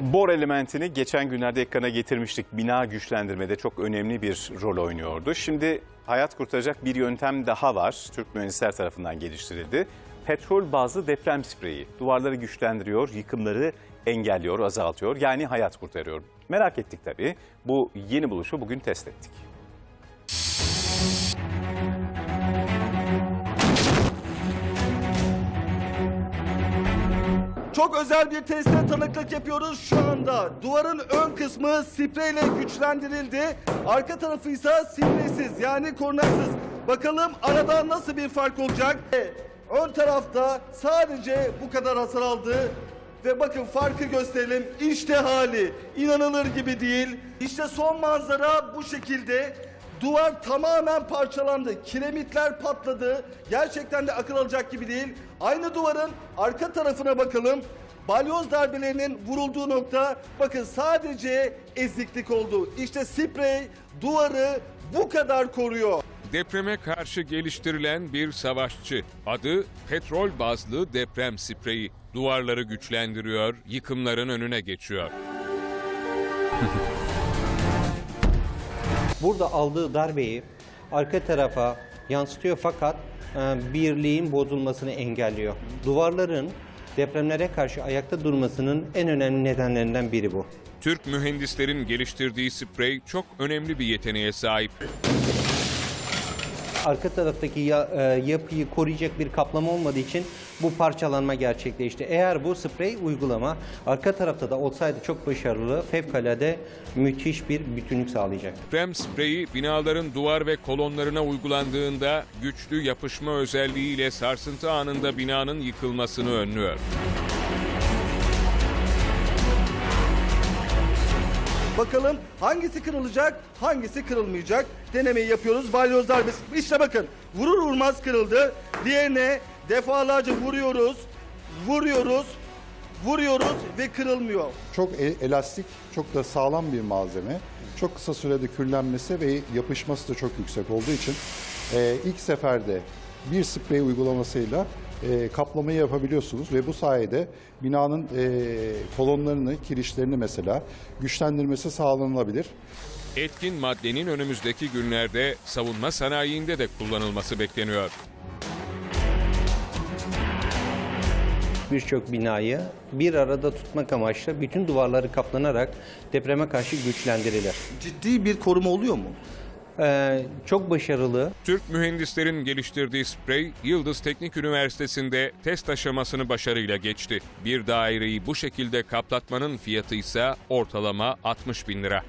Bor elementini geçen günlerde ekrana getirmiştik. Bina güçlendirmede çok önemli bir rol oynuyordu. Şimdi hayat kurtaracak bir yöntem daha var. Türk mühendisler tarafından geliştirildi. Petrol bazlı deprem spreyi. Duvarları güçlendiriyor, yıkımları engelliyor, azaltıyor. Yani hayat kurtarıyor. Merak ettik tabii. Bu yeni buluşu bugün test ettik. Çok özel bir teste tanıklık yapıyoruz şu anda. Duvarın ön kısmı spreyle güçlendirildi. Arka tarafı ise spreysiz yani korunaksız. Bakalım arada nasıl bir fark olacak? Ön tarafta sadece bu kadar hasar aldı. Ve bakın farkı gösterelim. İşte hali. İnanılır gibi değil. İşte son manzara bu şekilde. Duvar tamamen parçalandı. Kiremitler patladı. Gerçekten de akıl alacak gibi değil. Aynı duvarın arka tarafına bakalım. Balyoz darbelerinin vurulduğu nokta bakın sadece eziklik oldu. İşte sprey duvarı bu kadar koruyor. Depreme karşı geliştirilen bir savaşçı. Adı petrol bazlı deprem spreyi. Duvarları güçlendiriyor, yıkımların önüne geçiyor. Burada aldığı darbeyi arka tarafa yansıtıyor fakat e, birliğin bozulmasını engelliyor. Duvarların depremlere karşı ayakta durmasının en önemli nedenlerinden biri bu. Türk mühendislerin geliştirdiği sprey çok önemli bir yeteneğe sahip. Arka taraftaki ya- e, yapıyı koruyacak bir kaplama olmadığı için bu parçalanma gerçekleşti. Eğer bu sprey uygulama arka tarafta da olsaydı çok başarılı, fevkalade müthiş bir bütünlük sağlayacak. Deprem spreyi binaların duvar ve kolonlarına uygulandığında güçlü yapışma özelliğiyle sarsıntı anında binanın yıkılmasını önlüyor. Bakalım hangisi kırılacak, hangisi kırılmayacak. Denemeyi yapıyoruz. Balyoz darbesi. İşte bakın vurur vurmaz kırıldı. Diğerine defalarca vuruyoruz, vuruyoruz, vuruyoruz ve kırılmıyor. Çok e- elastik, çok da sağlam bir malzeme. Çok kısa sürede küllenmesi ve yapışması da çok yüksek olduğu için e, ilk seferde bir sprey uygulamasıyla e, kaplamayı yapabiliyorsunuz ve bu sayede binanın e, kolonlarını, kirişlerini mesela güçlendirmesi sağlanılabilir. Etkin maddenin önümüzdeki günlerde savunma sanayinde de kullanılması bekleniyor. Birçok binayı bir arada tutmak amaçlı bütün duvarları kaplanarak depreme karşı güçlendirilir. Ciddi bir koruma oluyor mu? Ee, çok başarılı, Türk mühendislerin geliştirdiği sprey Yıldız Teknik Üniversitesi'nde test aşamasını başarıyla geçti. Bir daireyi bu şekilde kaplatmanın fiyatı ise ortalama 60 bin lira.